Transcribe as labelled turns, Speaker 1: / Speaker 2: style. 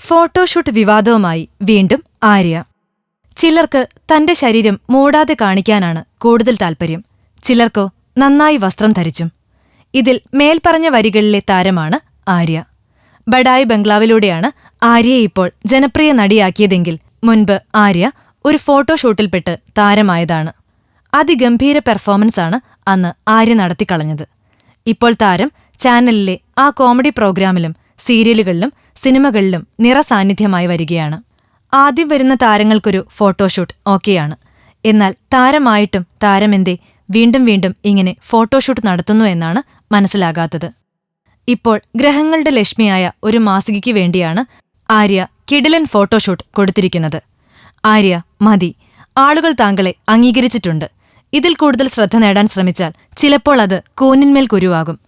Speaker 1: Photoshoot വിവാദവുമായി വീണ്ടും ആര്യ. ചിലർക്ക് തന്റെ ശരീരം മൂടാതെ കാണിക്കാനാണ് കൂടുതൽ താൽപ്പര്യം ചിലർക്കോ നന്നായി വസ്ത്രം ധരിച്ചും. ഇതിൽ മേൽപ്പറഞ്ഞ വരികളിലെ താരമാണ് ആര്യ. ബഡായി ബംഗ്ലാവിലൂടെയാണ് ആര്യയെ ഇപ്പോൾ ജനപ്രിയ നടിയാക്കിയതെങ്കിൽ മുൻപ് ആര്യ ഒരു ഫോട്ടോഷൂട്ടിൽപ്പെട്ട് താരമായതാണ്. അതിഗംഭീര പെർഫോമൻസാണ് അന്ന് ആര്യ നടത്തിക്കളഞ്ഞത്. ഇപ്പോൾ താരം ചാനലിലെ ആ കോമഡി പ്രോഗ്രാമിലും സീരിയലുകളിലും സിനിമകളിലും നിറസാന്നിധ്യമായി വരികയാണ്. ആദ്യം വരുന്ന താരങ്ങൾക്കൊരു ഫോട്ടോഷൂട്ട് ഓക്കെയാണ്. എന്നാൽ താരമായിട്ടും താരമെന്തേ വീണ്ടും വീണ്ടും ഇങ്ങനെ ഫോട്ടോഷൂട്ട് നടത്തുന്നു എന്നാണ് മനസ്സിലാകാത്തത്. ഇപ്പോൾ ഗ്രഹങ്ങളുടെ ലക്ഷ്മിയായ ഒരു മാസികയ്ക്ക് വേണ്ടിയാണ് ആര്യ കിടിലൻ ഫോട്ടോഷൂട്ട് കൊടുത്തിരിക്കുന്നത്. ആര്യ മതി. ആളുകൾ താങ്കളെ അംഗീകരിച്ചിട്ടുണ്ട്. ഇതിൽ കൂടുതൽ ശ്രദ്ധ നേടാൻ ശ്രമിച്ചാൽ ചിലപ്പോൾ അത് കൂനിന്മേൽ കുരുവാകും.